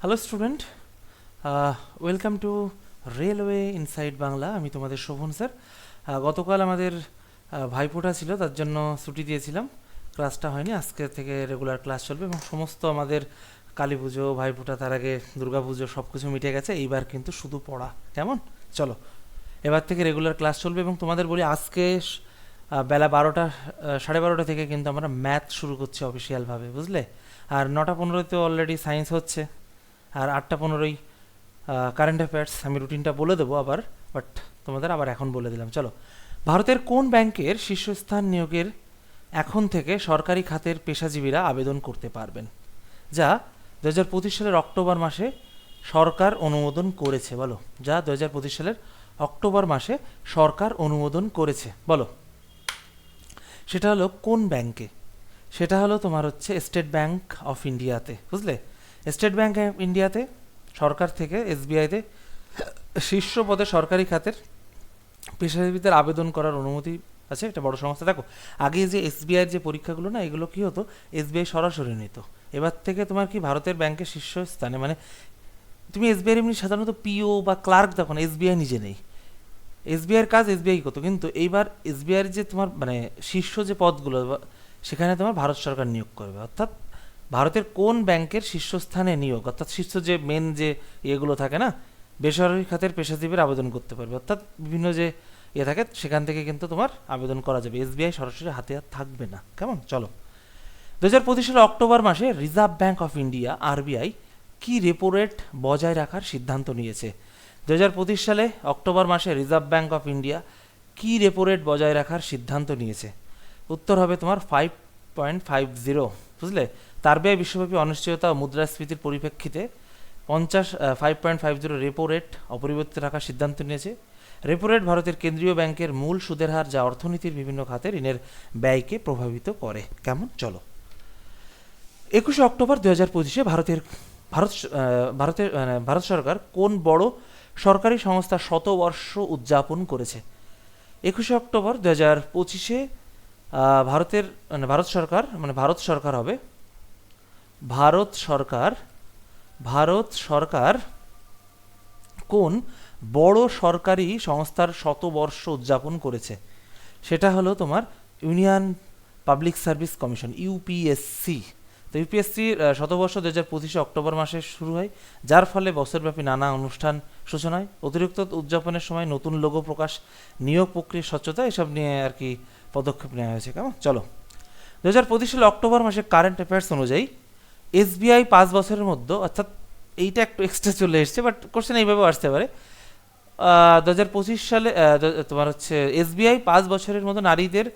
Hello student welcome to railway inside Bangla আমি তোমাদের Sovan sir. আহ, গতকাল আমাদের আহ, ভাইফোঁটা ছিল তার জন্য ছুটি দিয়েছিলাম। ক্লাসটা হয়নি আজকে থেকে রেগুলার ক্লাস চলবে এবং সমস্ত আমাদের কালী পুজো ভাইফোঁটা তার আগে দুর্গা পুজো সব কিছু মিটে গেছে। এইবার কিন্তু শুধু পড়া। কেমন? চলো। এবার থেকে রেগুলার ক্লাস চলবে এবং তোমাদের বলি আজকে আহ, বেলা বারোটা সাড়ে বারোটা থেকে কিন্তু আমরা ম্যাথ শুরু করছি অফিসিয়ালভাবে বুঝলে? আর নটা পনেরোতে অলরেডি সায়েন্স হচ্ছে। আর আটটা পনেরোই কারেন্ট অ্যাফেয়ার্স আমি রুটিনটা বলে দেবো আবার বাট তোমাদের আবার এখন বলে দিলাম। চলো। ভারতের কোন ব্যাংকের শীর্ষস্থান নিয়োগের এখন থেকে সরকারি খাতের পেশাজীবীরা আবেদন করতে পারবেন? যা দু হাজার পঁচিশ সালের অক্টোবর মাসে সরকার অনুমোদন করেছে। বলো, যা দু হাজার পঁচিশ সালের অক্টোবর মাসে সরকার অনুমোদন করেছে। বলো, সেটা হলো কোন ব্যাংকে? সেটা হলো তোমার হচ্ছে স্টেট ব্যাংক অফ ইন্ডিয়াতে, বুঝলে? স্টেট ব্যাঙ্ক অফ ইন্ডিয়াতে, সরকার থেকে এসবিআইতে শীর্ষ পদে সরকারি খাতের পেশাজীবীদের আবেদন করার অনুমতি আছে একটা বড় সংস্থা। দেখো, আগে যে এসবিআইয়ের যে পরীক্ষাগুলো না, এগুলো কি হতো? এসবিআই সরাসরি নিত। এবার থেকে তোমার কি ভারতের ব্যাংকের শীর্ষস্থানে মানে তুমি এসবিআই এমনি সাধারণত পিও বা ক্লার্ক দেখো না এসবিআই নিজে নেই। এসবিআইয়ের কাজ এসবিআই করতো, কিন্তু এইবার এসবিআইয়ের যে তোমার মানে শীর্ষ যে পদগুলো, সেখানে তোমার ভারত সরকার নিয়োগ করবে। অর্থাৎ ভারতের কোন ব্যাংকের শীর্ষস্থানে নিয়োগ? অর্থাৎ শীর্ষ যে মেন যে ইয়েগুলো থাকে না, বেসরকারি খাতের পেশাজীবীর আবেদন করতে পারবে। অর্থাৎ বিভিন্ন যে ইয়ে থাকে, সেখান থেকে কিন্তু তোমার আবেদন করা যাবে। এসবিআই সরাসরি হাতে আর থাকবে না। কেমন? চলো। দু হাজার পঁচিশ সালের অক্টোবর মাসে Reserve Bank of India, RBI, কি রেপো রেট বজায় রাখার সিদ্ধান্ত নিয়েছে? দু হাজার পঁচিশ সালে অক্টোবর মাসে রিজার্ভ ব্যাংক অফ ইন্ডিয়া, কি রেপো রেট বজায় রাখার সিদ্ধান্ত নিয়েছে? উত্তর হবে তোমার ফাইভ পয়েন্ট ফাইভ জিরো বুঝলে? তার ব্যয় বিশ্বব্যাপী অনিশ্চয়তা ও মুদ্রাস্ফীতির পরিপ্রেক্ষিতে পঞ্চাশ five point five zero repo rate অপরিবর্তিত রাখার সিদ্ধান্ত নিয়েছে। রেপো রেট ভারতের কেন্দ্রীয় ব্যাংকের মূল সুদের হার যা অর্থনীতির বিভিন্ন খাতে ঋণের ব্যয়কে প্রভাবিত করে। কেমন? চলো। একুশে অক্টোবর দু হাজার পঁচিশে ভারতের, ভারত ভারতের মানে ভারত সরকার কোন বড় সরকারি সংস্থা শতবর্ষ উদযাপন করেছে? একুশে অক্টোবর দু হাজার পঁচিশে ভারতের মানে ভারত সরকার মানে ভারত সরকার হবে ভারত সরকার ভারত সরকার কোন বড় সরকারি সংস্থার শতবর্ষ উদযাপন করেছে? সেটা হলো তোমার Union Public Service Commission, UPSC. তো ইউপিএসসির শতবর্ষ দু হাজার পঁচিশে অক্টোবর মাসে শুরু হয়, যার ফলে বছরব্যাপী নানা অনুষ্ঠান সূচনা হয় অতিরিক্ত উদযাপনের সময় নতুন লোগো প্রকাশ, নিয়োগ প্রক্রিয়ার স্বচ্ছতা, এসব নিয়ে আর কি পদক্ষেপ নেওয়া হয়েছে। কেমন? চলো। দু হাজার পঁচিশ সালে অক্টোবর মাসে কারেন্ট অ্যাফেয়ার্স অনুযায়ী এসবিআই পাঁচ বছরের মধ্যে, অর্থাৎ এইটা একটু এক্সট্রা চলে এসছে বাট কোশ্চেন এইভাবেও আসতে পারে। দু হাজার পঁচিশ সালে তোমার হচ্ছে এসবিআই পাঁচ বছরের মতো নারীদের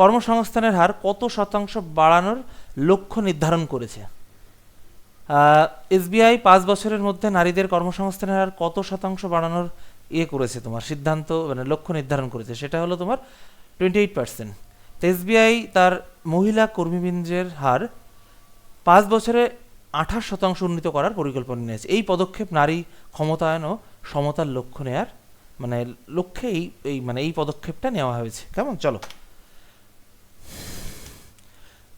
কর্মসংস্থানের হার কত শতাংশ বাড়ানোর লক্ষ্য নির্ধারণ করেছে? এসবিআই পাঁচ বছরের মধ্যে নারীদের কর্মসংস্থানের হার কত শতাংশ বাড়ানোর ইয়ে করেছে তোমার? সিদ্ধান্ত মানে লক্ষ্য নির্ধারণ করেছে। সেটা হলো তোমার টোয়েন্টি এইট পার্সেন্ট তো এসবিআই তার মহিলা কর্মীবৃন্দের হার পাঁচ বছরে আঠাশ শতাংশ উন্নীত করার পরিকল্পনা নিয়েছে। এই পদক্ষেপ নারী ক্ষমতায়ন ও সমতার লক্ষ্য নেয়ার মানে লক্ষ্যে এই এই মানে এই পদক্ষেপটা নেওয়া হয়েছে। কেমন? চলো।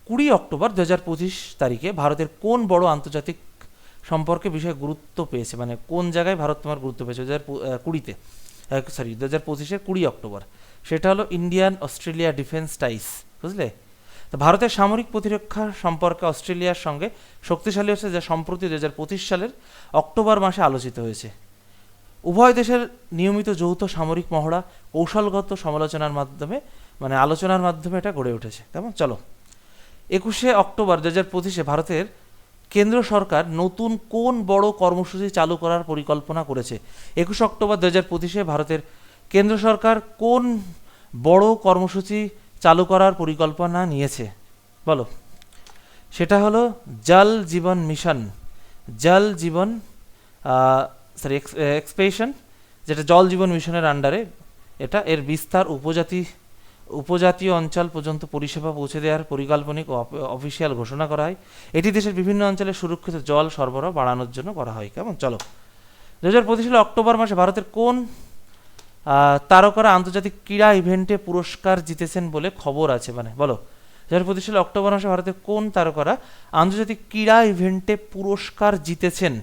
কুড়ি অক্টোবর দু হাজার পঁচিশ তারিখে ভারতের কোন বড় আন্তর্জাতিক সম্পর্কে বিষয়ে গুরুত্ব পেয়েছে? মানে কোন জায়গায় ভারত তোমার গুরুত্ব পেয়েছে? দু হাজার কুড়িতে সরি দু হাজার পঁচিশের কুড়ি অক্টোবর। সেটা হলো ইন্ডিয়ান অস্ট্রেলিয়া ডিফেন্স টাইস, বুঝলে? ভারতের সামরিক প্রতিরক্ষা সম্পর্কে অস্ট্রেলিয়ার সঙ্গে শক্তিশালী হচ্ছে যা সম্প্রতি দু সালের অক্টোবর মাসে আলোচিত হয়েছে। উভয় দেশের নিয়মিত যৌথ সামরিক মহড়া কৌশলগত সমালোচনার মাধ্যমে মানে আলোচনার মাধ্যমে এটা গড়ে উঠেছে। কেমন চলো। একুশে অক্টোবর দু হাজার পঁচিশে ভারতের কেন্দ্র সরকার নতুন কোন বড় কর্মসূচি চালু করার পরিকল্পনা করেছে? একুশে অক্টোবর দু হাজার পঁচিশে ভারতের কেন্দ্র সরকার কোন বড় কর্মসূচি চালু করার পরিকল্পনা নিয়েছে। বলো। সেটা হলো জল জীবন মিশন। জল জীবন সরি এক্সপেশন যেটা জল জীবন মিশনের আন্ডারে এটা এর বিস্তার উপজাতি, উপজাতীয় অঞ্চল পর্যন্ত পরিষেবা পৌঁছে দেওয়ার পরিকল্পনিক অফিসিয়াল ঘোষণা করা হয়। এটি দেশের বিভিন্ন অঞ্চলে সুরক্ষিত জল সরবরাহ বাড়ানোর জন্য করা হয়। কেমন? চলো। দু হাজার পঁচিশ অক্টোবর মাসে ভারতের কোন তারকারা আন্তর্জাতিক ক্রীড়া ইভেন্টে পুরস্কার জিতেছেন বলে খবর আছে মানে বলো। হাজার পঁচিশ সালে অক্টোবর মাসে ভারতের কোন তারকারা আন্তর্জাতিক ক্রীড়া ইভেন্টে পুরস্কার জিতেছেন?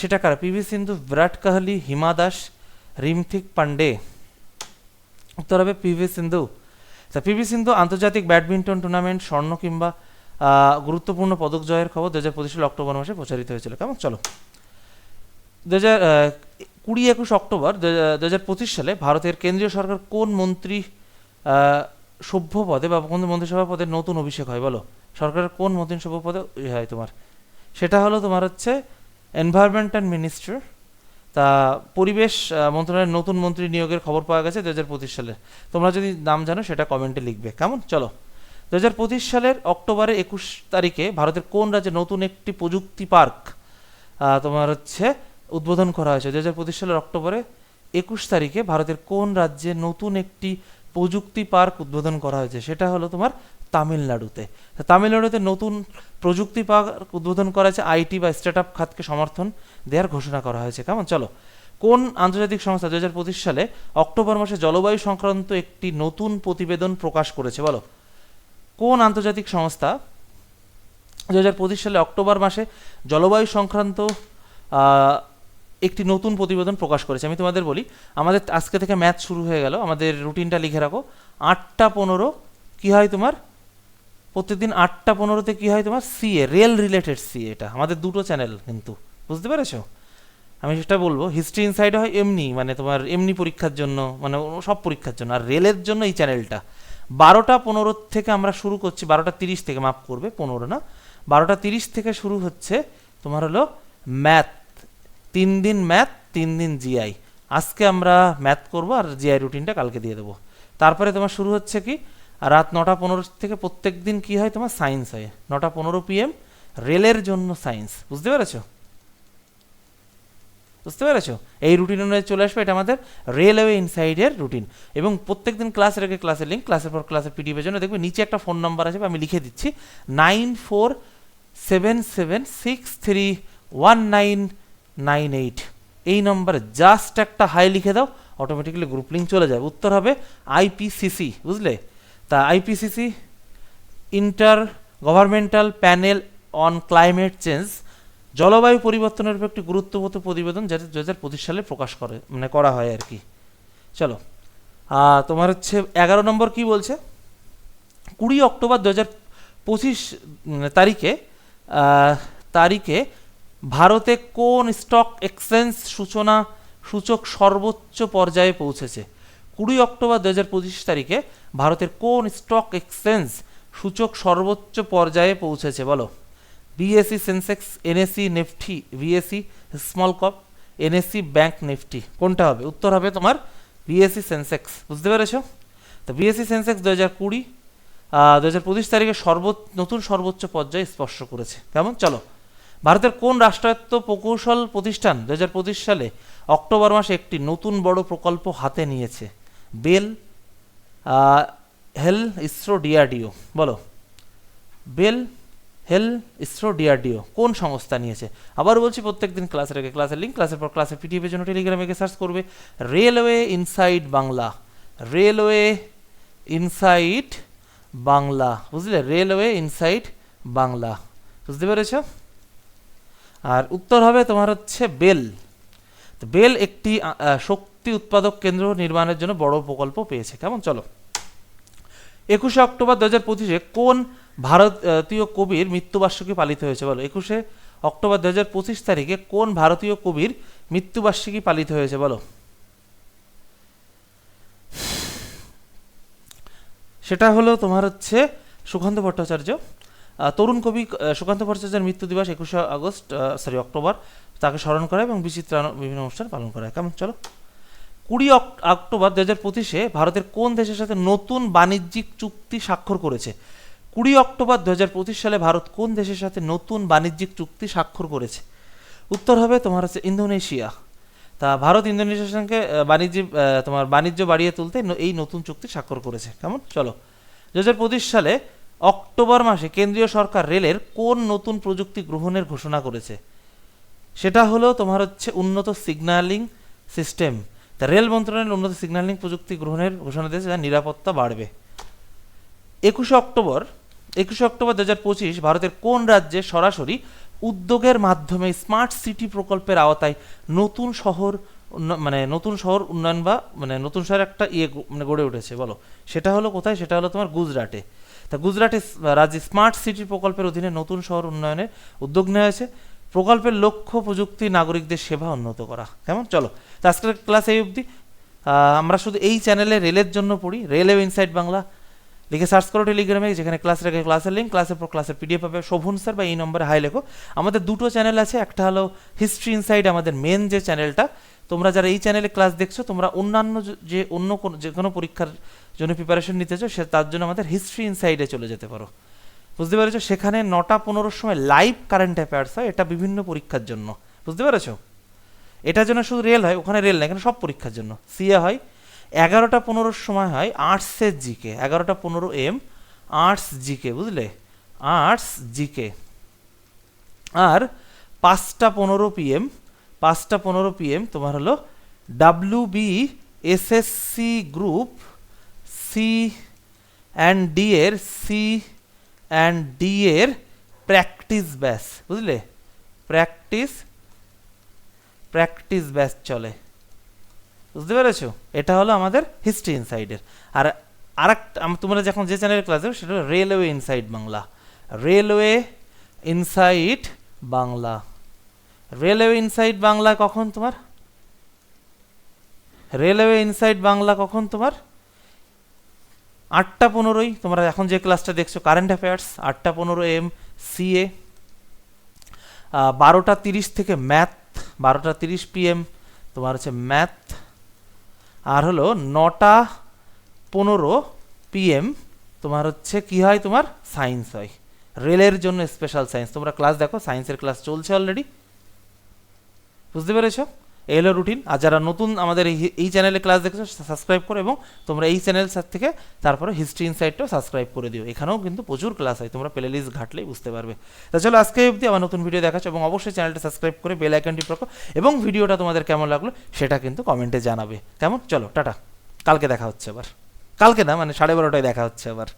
সেটা কারা? পিভি সিন্ধু, বিরাট কোহলি, হিমা দাস, রিমথিক পান্ডে। উত্তর হবে পিভি সিন্ধু। তা পিভি সিন্ধু আন্তর্জাতিক ব্যাডমিন্টন টুর্নামেন্ট, স্বর্ণ কিংবা গুরুত্বপূর্ণ পদক জয়ের খবর দু হাজার পঁচিশ অক্টোবর মাসে প্রচারিত হয়েছিল। কেমন? চলো। দু হাজার কুড়ি একুশ অক্টোবর দু হাজার পঁচিশ সালে ভারতের কেন্দ্রীয় সরকার কোন মন্ত্রী সভ্য পদে বা কোন মন্ত্রিসভা পদে নতুন অভিষেক হয় বলো? সরকারের কোন মন্ত্রিসভা পদে হয় তোমার? সেটা হলো তোমার হচ্ছে এনভায়রনমেন্ট অ্যান্ড মিনিস্টার তা পরিবেশ মন্ত্রণালয়ের নতুন মন্ত্রী নিয়োগের খবর পাওয়া গেছে দু হাজার পঁচিশ সালে। তোমরা যদি নাম জানো সেটা কমেন্টে লিখবে। কেমন? চলো। দু হাজার পঁচিশ সালের অক্টোবরের একুশ তারিখে ভারতের কোন রাজ্যে নতুন একটি প্রযুক্তি পার্ক তোমার হচ্ছে উদ্বোধন করা হয়েছে। দু হাজার পঁচিশ সালের অক্টোবরে একুশ তারিখে ভারতের কোন রাজ্যে নতুন একটি প্রযুক্তি পার্ক উদ্বোধন করা হয়েছে? সেটা হলো তোমার তামিলনাড়ুতে। তামিলনাড়ুতে নতুন প্রযুক্তি পার্ক উদ্বোধন করা হয়েছে। আইটি বা স্টার্ট আপ খাতকে সমর্থন দেওয়ার ঘোষণা করা হয়েছে। কেমন? চলো। কোন আন্তর্জাতিক সংস্থা দু হাজার পঁচিশ সালে অক্টোবর মাসে জলবায়ু সংক্রান্ত একটি নতুন প্রতিবেদন প্রকাশ করেছে? বলো। কোন আন্তর্জাতিক সংস্থা দু হাজার পঁচিশ সালে অক্টোবর মাসে জলবায়ু সংক্রান্ত একটি নতুন প্রতিবেদন প্রকাশ করেছে। আমি তোমাদের বলি, আমাদের আজকে থেকে ম্যাথ শুরু হয়ে গেল, আমাদের রুটিনটা লিখে রাখো। আটটা পনেরো, কী হয় তোমার? প্রত্যেকদিন আটটা পনেরোতে কী হয় তোমার? সিএ রেল রিলেটেড সিএ এটা। আমাদের দুটো চ্যানেল কিন্তু, বুঝতে পেরেছ? আমি সেটা বলব হিস্ট্রি ইনসাইডে হয় এমনি মানে তোমার এমনি পরীক্ষার জন্য মানে সব পরীক্ষার জন্য। আর রেলের জন্য এই চ্যানেলটা বারোটা পনেরো থেকে আমরা শুরু করছি, বারোটা তিরিশ থেকে মাফ করবে, পনেরো না? বারোটা তিরিশ থেকে শুরু হচ্ছে তোমার হলো ম্যাথ তিন দিন ম্যাথ তিন দিন জিআই আজকে আমরা ম্যাথ করব আর জিআই রুটিনটা কালকে দিয়ে দেবো। তারপরে তোমার শুরু হচ্ছে কি? রাত নটা পনেরো থেকে প্রত্যেক দিন কী হয় তোমার? সায়েন্স হয়। নটা পনেরো পিএম রেলের জন্য সায়েন্স বুঝতে পেরেছ? বুঝতে পেরেছ? এই রুটিন অনুযায়ী চলে আসবে। এটা আমাদের রেলওয়ে ইনসাইডের রুটিন এবং প্রত্যেকদিন ক্লাসের আগে ক্লাসের লিঙ্ক ক্লাসের পর ক্লাসের পিডিএফের জন্য দেখবে নিচে একটা ফোন নাম্বার আছে আমি লিখে দিচ্ছি। Nine four seven seven six three one nine nine eight. এই নম্বরে জাস্ট একটা হাই লিখে দাও অটোমেটিক্যালি গ্রুপ লিঙ্ক চলে যাবে। উত্তর হবে আইপিসিসি বুঝলে? তা IPCC intergovernmental panel on climate change জলবায়ু পরিবর্তনের উপর একটি গুরুত্বপূর্ণ প্রতিবেদন যেটা দু হাজার পঁচিশ সালে প্রকাশ করে মানে করা হয় আর কি। চলো তোমার হচ্ছে এগারো নম্বর কি বলছে? কুড়ি অক্টোবর দু হাজার পঁচিশ তারিখে তারিখে ভারতে কোন স্টক এক্সচেঞ্জ সূচনা সূচক সর্বোচ্চ পর্যায়ে পৌঁছেছে? কুড়ি অক্টোবর দু হাজার পঁচিশ তারিখে ভারতের কোন স্টক এক্সচেঞ্জ সূচক সর্বোচ্চ পর্যায়ে পৌঁছেছে বলো? BSE Sensex NSE Nifty BSE small cap NSE bank Nifty কোনটা হবে? উত্তর হবে তোমার বিএসসি সেন্সেক্স বুঝতে পেরেছ? তো বিএসসি সেন্সেক্স দু হাজার কুড়ি দু হাজার পঁচিশ তারিখে সর্ব নতুন সর্বোচ্চ পর্যায়ে স্পর্শ করেছে। কেমন? চলো। ভারতের কোন রাষ্ট্রায়ত্ত প্রকৌশল প্রতিষ্ঠান দু হাজার পঁচিশ সালে অক্টোবর মাসে একটি নতুন বড় প্রকল্প হাতে নিয়েছে? BEL HAL ISRO DRDO. বলো। বেল, হেল ইসরো ডিআরডিও কোন সংস্থা নিয়েছে? আবার বলছি, প্রত্যেকদিন ক্লাসের আগে ক্লাসের লিঙ্ক ক্লাসের পর ক্লাসে পিডিএফের জন্য টেলিগ্রামে গিয়ে সার্চ করবে। Railway inside Bangla. Railway inside Bangla. বুঝলে? Railway inside Bangla. বুঝতে পেরেছ? আর উত্তর হবে তোমার হচ্ছে বেল। তো বেল একটি শক্তি উৎপাদক কেন্দ্র নির্মাণের জন্য বড় প্রকল্প পেয়েছে। কেমন? চলো। একুশে অক্টোবর দু হাজার পঁচিশে কোন ভারতীয় কবির মৃত্যুবার্ষিকী পালিত হয়েছে বলো? একুশে অক্টোবর দু হাজার পঁচিশ তারিখে কোন ভারতীয় কবির মৃত্যুবার্ষিকী পালিত হয়েছে বলো? সেটা হলো তোমার হচ্ছে সুকান্ত ভট্টাচার্য। তরুণ কবি সুকান্ত ভট্টাচার্যের মৃত্যু দিবস একুশে আগস্ট সরি অক্টোবর। তাকে স্মরণ করা এবং বিচিত্র বিভিন্ন অনুষ্ঠান পালন করা হয় কেমন? চলো। কুড়ি অক্টোবর দু হাজার পঁচিশে ভারতের কোন দেশের সাথে নতুন বাণিজ্যিক চুক্তি স্বাক্ষর করেছে? কুড়ি অক্টোবর দু হাজার পঁচিশ সালে ভারত কোন দেশের সাথে নতুন বাণিজ্যিক চুক্তি স্বাক্ষর করেছে? উত্তর হবে তোমার হচ্ছে ইন্দোনেশিয়া। তা ভারত ইন্দোনেশিয়ার সঙ্গে বাণিজ্য তোমার বাণিজ্য বাড়িয়ে তুলতে এই নতুন চুক্তি স্বাক্ষর করেছে। কেমন? চলো। দু হাজার পঁচিশ সালে অক্টোবর মাসে কেন্দ্রীয় সরকার রেলের কোন নতুন প্রযুক্তি গ্রহণের ঘোষণা করেছে? সেটা হলো তোমার হচ্ছে উন্নত সিগন্যালিং সিস্টেম। তা রেল মন্ত্রণালয়ের উন্নত সিগন্যালিং প্রযুক্তি গ্রহণের ঘোষণা দিয়েছে যার নিরাপত্তা বাড়বে। একুশে অক্টোবর একুশে অক্টোবর দু পঁচিশ ভারতের কোন রাজ্যে সরাসরি উদ্যোগের মাধ্যমে স্মার্ট সিটি প্রকল্পের আওতায় নতুন শহর মানে নতুন শহর উন্নয়ন বা মানে নতুন শহর একটা ইয়ে মানে গড়ে উঠেছে, বলো। সেটা হলো কোথায়? সেটা হলো তোমার গুজরাটে। তা গুজরাটে রাজ্যে স্মার্ট সিটি প্রকল্পের অধীনে নতুন শহর উন্নয়নের উদ্যোগ নেওয়া হয়েছে। প্রকল্পের লক্ষ্য প্রযুক্তি, নাগরিকদের সেবা উন্নত করা। কেমন? চলো, তো আজকের ক্লাস এই অবধি। আমরা শুধু এই চ্যানেলে রেলের জন্য পড়ি। রেলওয়ে ইনসাইট বাংলা লিখে সার্চ করো টেলিগ্রামে যেখানে ক্লাস রেখে ক্লাসের লিঙ্ক ক্লাসের পর ক্লাসের পিডিএফ পাবে। শোভন স্যার বা এই নম্বরে হাই লেখো। আমাদের দুটো চ্যানেল আছে। একটা হলো হিস্ট্রি ইনসাইড আমাদের মেন যে চ্যানেলটা তোমরা যারা এই চ্যানেলে ক্লাস দেখছ, তোমরা অন্যান্য যে অন্য কোনো, যে কোনো পরীক্ষার জন্য প্রিপারেশন নিতে চাও, সে তার জন্য আমাদের হিস্ট্রি ইনসাইডে চলে যেতে পারো। বুঝতে পেরেছ? সেখানে নটা পনেরোর সময় লাইভ কারেন্ট অ্যাফেয়ার্স হয়, এটা বিভিন্ন পরীক্ষার জন্য। বুঝতে পেরেছ? এটার জন্য শুধু রেল হয়, ওখানে রেল না এখানে সব পরীক্ষার জন্য। সিএ হয়, এগারোটা পনেরোর সময় হয় আর্টসের জিকে এগারোটা পনেরো এম আর্টস জিকে বুঝলে? আর্টস জিকে আর পাঁচটা পনেরো পিএম পাঁচটা পনেরো পিএম তোমার হলো W B SSC group C and D এর সি অ্যান্ড ডি এর প্র্যাকটিস ব্যাস বুঝলে? প্র্যাকটিস প্র্যাকটিস ব্যাচ চলে। বুঝতে পেরেছ? এটা হলো আমাদের হিস্ট্রি ইনসাইডের আর আরেকটা তোমরা যখন যে চ্যানেলের ক্লাস দেবে সেটা railway inside Bangla. Railway inside Bangla. Railway inside Bangla কখন তোমার? রেলওয়ে ইনসাইড বাংলা কখন তোমার? আটটা পনেরোই, তোমরা এখন যে ক্লাসটা দেখছ কারেন্ট অ্যাফেয়ার্স আটটা পনেরো এম সিএ বারোটা তিরিশ থেকে ম্যাথ বারোটা তিরিশ পিএম তোমার হচ্ছে ম্যাথ আর হলো নটা পনেরো পিএম তোমার হচ্ছে কি হয়, তোমার সায়েন্স হয়। রেলের জন্য স্পেশাল সায়েন্স তোমরা ক্লাস দেখো সায়েন্সের ক্লাস চলছে অলরেডি বুঝতে পেরেছ? এই হলো রুটিন। আর যারা নতুন আমাদের এই চ্যানেলে ক্লাস দেখছ সাবস্ক্রাইব করো এবং তোমরা এই চ্যানেল থেকে তারপরে হিস্ট্রি ইনসাইটটাও সাবস্ক্রাইব করে দিও। এখানেও কিন্তু প্রচুর ক্লাস হয়, তোমরা প্লে লিস্ট ঘাটলেই বুঝতে পারবে। তা চলো আজকে অবধি আবার নতুন ভিডিও দেখাচ্ছ এবং অবশ্যই চ্যানেলটা সাবস্ক্রাইব করে বেল আইকনটি প্রকো এবং ভিডিওটা তোমাদের কেমন লাগল সেটা কিন্তু কমেন্টে জানাবে। কেমন? চলো, টাটা। কালকে দেখা হচ্ছে আবার। কালকে না মানে সাড়ে বারোটায় দেখা হচ্ছে আবার।